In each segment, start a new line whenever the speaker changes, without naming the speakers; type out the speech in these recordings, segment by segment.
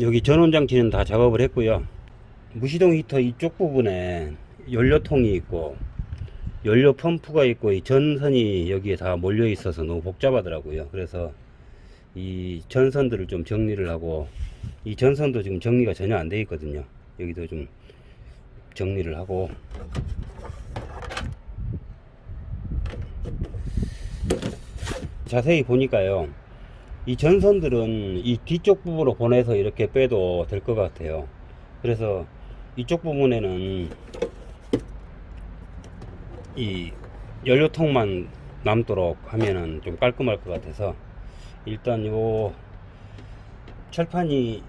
여기 전원장치는 다 작업을 했고요. 무시동 히터 이쪽 부분에 연료통이 있고 연료 펌프가 있고 이 전선이 여기에 다 몰려 있어서 너무 복잡하더라고요. 그래서 이 전선들을 좀 정리를 하고 이 전선도 지금 정리가 전혀 안 돼 있거든요. 여기도 좀 정리를 하고 자세히 보니까요. 이 전선들은 이 뒤쪽 부분으로 보내서 이렇게 빼도 될 것 같아요. 그래서 이쪽 부분에는 이 연료통만 남도록 하면은 좀 깔끔할 것 같아서 일단 요 철판이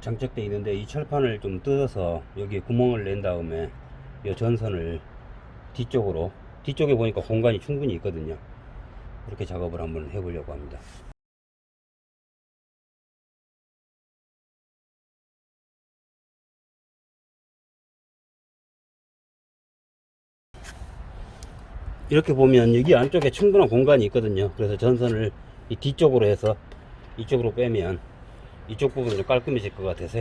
장착되어 있는데 이 철판을 좀 뜯어서 여기에 구멍을 낸 다음에 이 전선을 뒤쪽으로 뒤쪽에 보니까 공간이 충분히 있거든요. 이렇게 작업을 한번 해보려고 합니다. 이렇게 보면 여기 안쪽에 충분한 공간이 있거든요. 그래서 전선을 이 뒤쪽으로 해서 이쪽으로 빼면 이쪽 부분이 좀 깔끔해질 것 같아서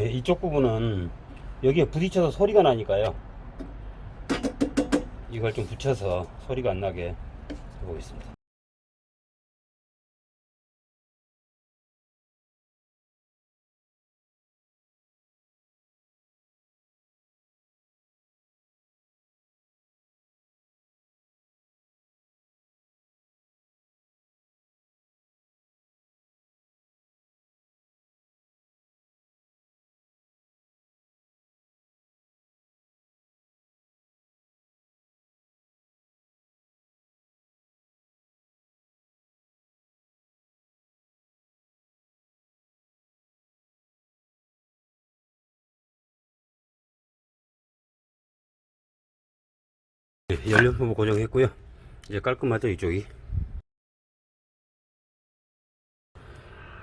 예, 이쪽 부분은 여기에 부딪혀서 소리가 나니까요. 이걸 좀 붙여서 소리가 안 나게 해보겠습니다. 연료 펌프 고정했고요. 이제 깔끔하죠 이쪽이.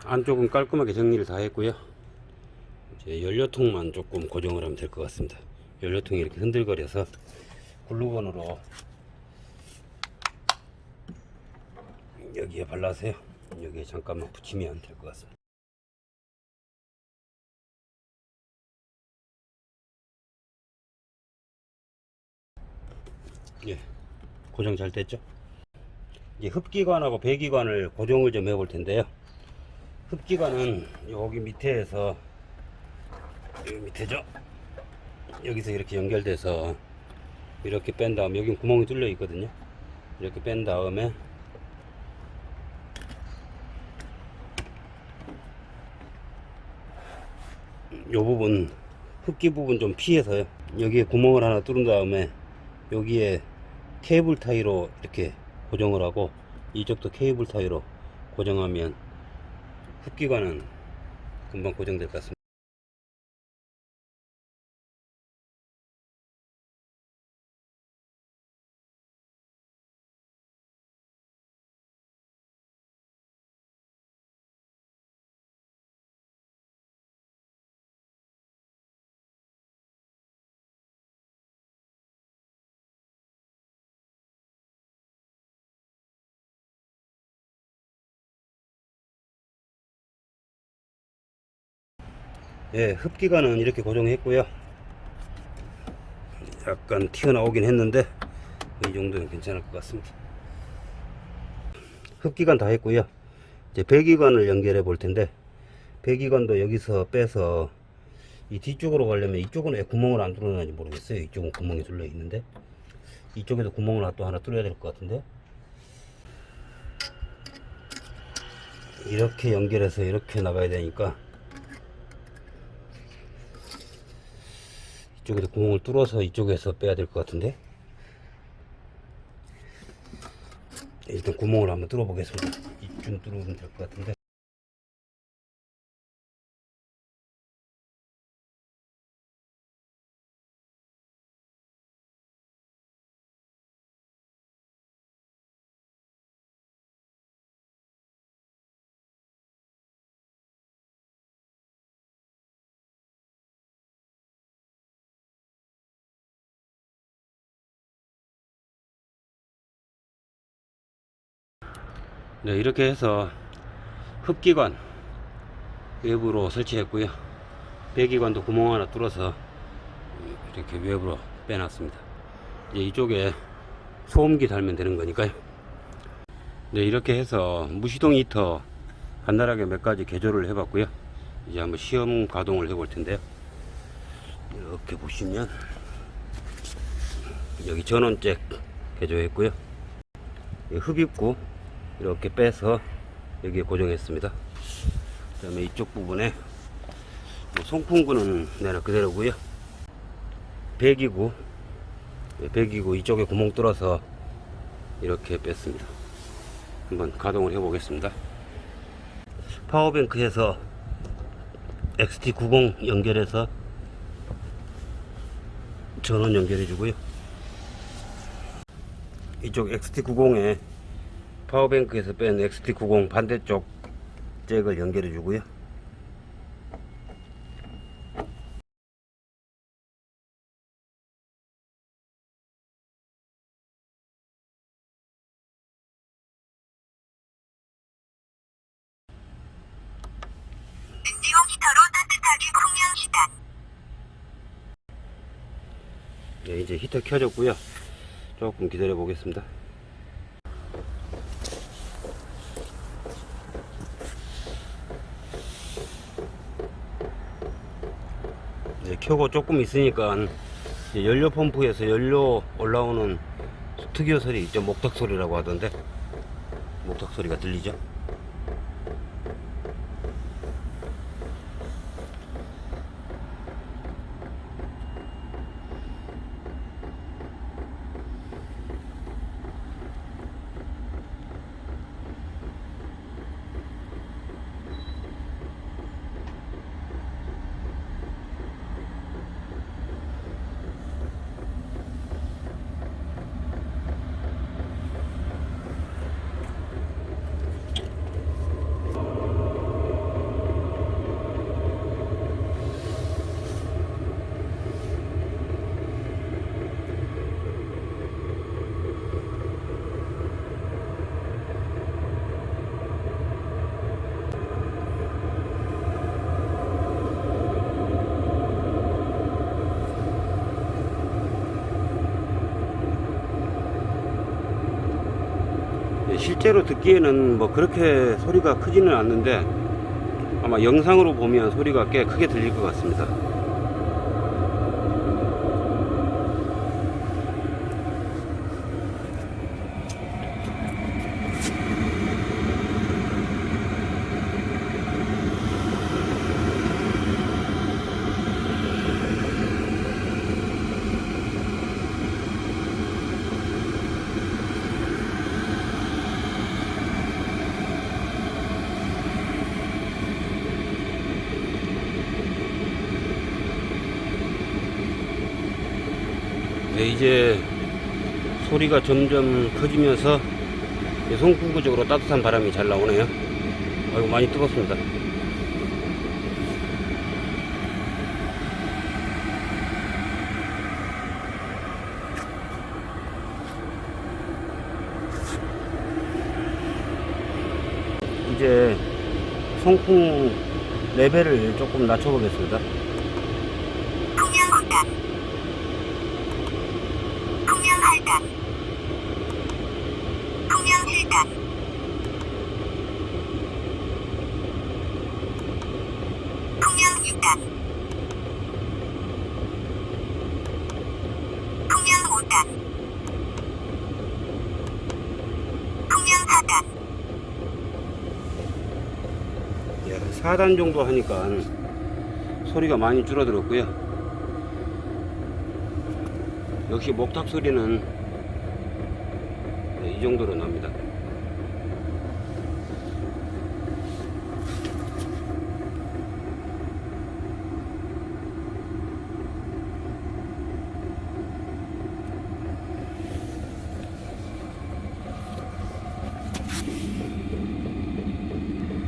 안쪽은 깔끔하게 정리를 다 했고요. 이제 연료통만 조금 고정을 하면 될 것 같습니다. 연료통이 이렇게 흔들거려서 글루건으로 여기에 발라서요. 여기에 잠깐만 붙이면 될 것 같습니다. 예, 고정 잘 됐죠? 이제 흡기관하고 배기관을 고정을 좀 해볼 텐데요. 흡기관은 여기 밑에에서 여기 밑에죠? 여기서 이렇게 연결돼서 이렇게 뺀 다음에 여기 구멍이 뚫려 있거든요. 이렇게 뺀 다음에 요 부분 흡기 부분 좀 피해서요. 여기에 구멍을 하나 뚫은 다음에 여기에 케이블 타이로 이렇게 고정을 하고 이쪽도 케이블 타이로 고정하면 흡기관은 금방 고정될 것 같습니다. 예, 흡기관은 이렇게 고정했고요. 약간 튀어나오긴 했는데 이 정도는 괜찮을 것 같습니다. 흡기관 다 했고요. 이제 배기관을 연결해 볼 텐데 배기관도 여기서 빼서 이 뒤쪽으로 가려면 이쪽은 왜 구멍을 안 뚫어놨는지 모르겠어요. 이쪽은 구멍이 뚫려 있는데 이쪽에도 구멍을 또 하나 뚫어야 될 것 같은데 이렇게 연결해서 이렇게 나가야 되니까 이쪽에서 구멍을 뚫어서 이쪽에서 빼야 될 것 같은데? 일단 구멍을 한번 뚫어 보겠습니다. 이쯤 뚫으면 될 것 같은데 네, 이렇게 해서 흡기관 외부로 설치했고요. 배기관도 구멍 하나 뚫어서 이렇게 외부로 빼놨습니다. 이제 이쪽에 소음기 달면 되는 거니까요. 네, 이렇게 해서 무시동 히터 간단하게 몇 가지 개조를 해봤고요. 이제 한번 시험 가동을 해볼 텐데요. 이렇게 보시면 여기 전원잭 개조했고요. 이 흡입구 이렇게 빼서 여기에 고정했습니다. 그 다음에 이쪽 부분에 뭐 송풍구는 내나 그대로고요. 배기구, 네, 배기구 이쪽에 구멍 뚫어서 이렇게 뺐습니다. 한번 가동을 해 보겠습니다. 파워뱅크에서 XT90 연결해서 전원 연결해 주고요. 이쪽 XT90에 파워뱅크에서 뺀 XT90 반대쪽 잭을 연결해 주고요. 네, 이제 히터 켜졌고요. 조금 기다려 보겠습니다. 켜고 조금 있으니까 연료 펌프에서 연료 올라오는 특유 소리 있죠. 목탁 소리라고 하던데 목탁 소리가 들리죠. 실제로 듣기에는 뭐 그렇게 소리가 크지는 않는데 아마 영상으로 보면 소리가 꽤 크게 들릴 것 같습니다. 이제 소리가 점점 커지면서 송풍구 쪽으로 따뜻한 바람이 잘 나오네요. 아이고 많이 뜨겁습니다. 이제 송풍 레벨을 조금 낮춰보겠습니다.
풍량 9단. 8단. 풍량 7단. 풍량 6단. 풍량 5단. 풍량 4단.
예, 한 4단 정도 하니까 소리가 많이 줄어들었고요. 역시 목탁 소리는 네, 이 정도로 납니다.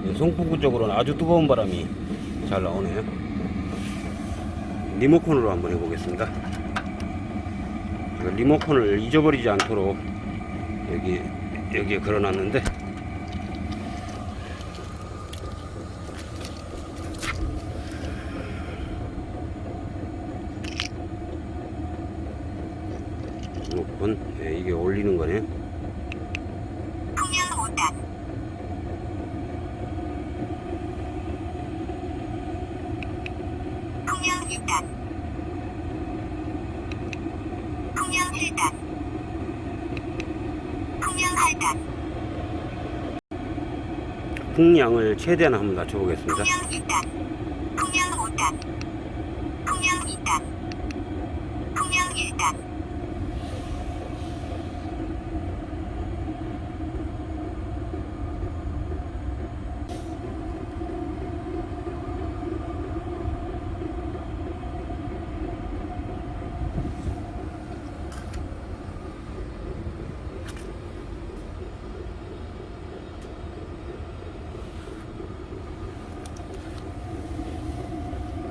네, 송풍구 쪽으로는 아주 뜨거운 바람이 잘 나오네요. 리모컨으로 한번 해보겠습니다. 리모컨을 잊어버리지 않도록 여기 여기에 걸어놨는데. 네, 이게 올리는 거네요.
풍량 5단. 풍량 6단. 풍량 7단. 풍량 8단.
풍량을 최대한 한번 낮춰보겠습니다.
풍량 2단. 풍량 5단. 풍량 2단. 풍량 1단.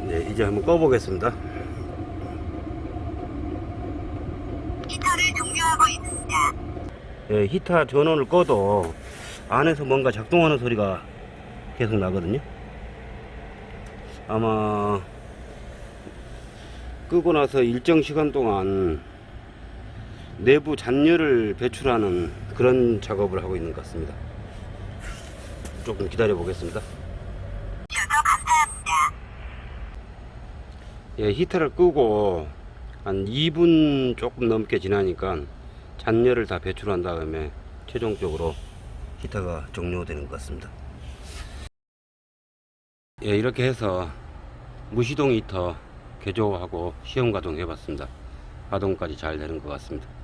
네, 이제 한번 꺼보겠습니다.
히터를 종료하고 있습니다.
예, 히터 전원을 꺼도 안에서 뭔가 작동하는 소리가 계속 나거든요. 아마 끄고 나서 일정 시간 동안 내부 잔열을 배출하는 그런 작업을 하고 있는 것 같습니다. 조금 기다려 보겠습니다.
주셔서 감사합니다.
예, 히터를 끄고 한 2분 조금 넘게 지나니까 잔열을 다 배출한 다음에 최종적으로 히터가 종료되는 것 같습니다. 예, 이렇게 해서 무시동 히터 개조하고 시험 가동 해봤습니다. 가동까지 잘 되는 것 같습니다.